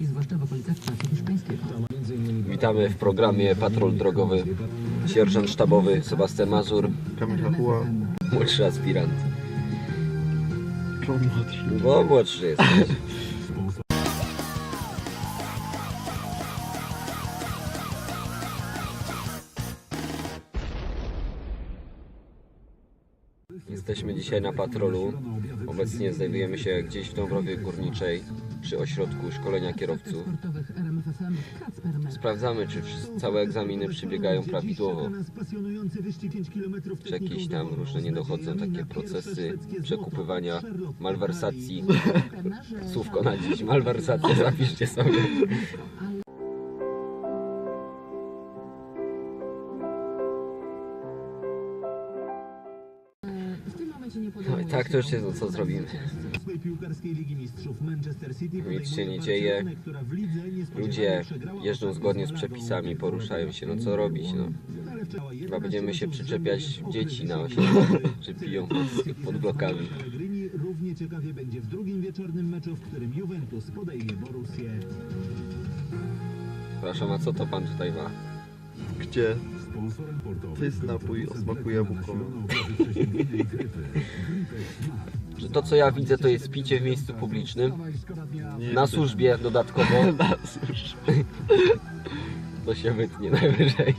i zwłaszcza w okolicach Placu Hiszpańskiego. Witamy w programie Patrol Drogowy. Sierżant sztabowy Sebastian Mazur, Kamil Hachuła. młodszy aspirant. Czemu młodszy? Bo młodszy jest. Jesteśmy dzisiaj na patrolu. Obecnie znajdujemy się gdzieś w Dąbrowie Górniczej przy ośrodku szkolenia kierowców. Sprawdzamy, czy całe egzaminy przebiegają prawidłowo. Czy jakieś tam różne nie dochodzą takie procesy przekupywania, malwersacji. Słówko na dziś, malwersacja, zapiszcie sobie. Momencie nie No podejmuje i tak to już jest, no co zrobimy. piłkarskiej Ligi Mistrzów Manchester City Nic się nie dzieje. Ludzie jeżdżą zgodnie z przepisami, poruszają się, no co robić, no. Chyba 11 będziemy się przyczepiać dzieci na osiedlu, czy piją pod blokami. Równie ciekawie będzie w drugim wieczornym meczu, w którym Juventus podejmie Borussię. Przepraszam, a co to pan tutaj ma? Gdzie? To jest napój o smaku jabłkowym. Że to co ja widzę to jest picie w miejscu publicznym, na służbie dodatkowo, Na służbie. to się wytnie najwyżej.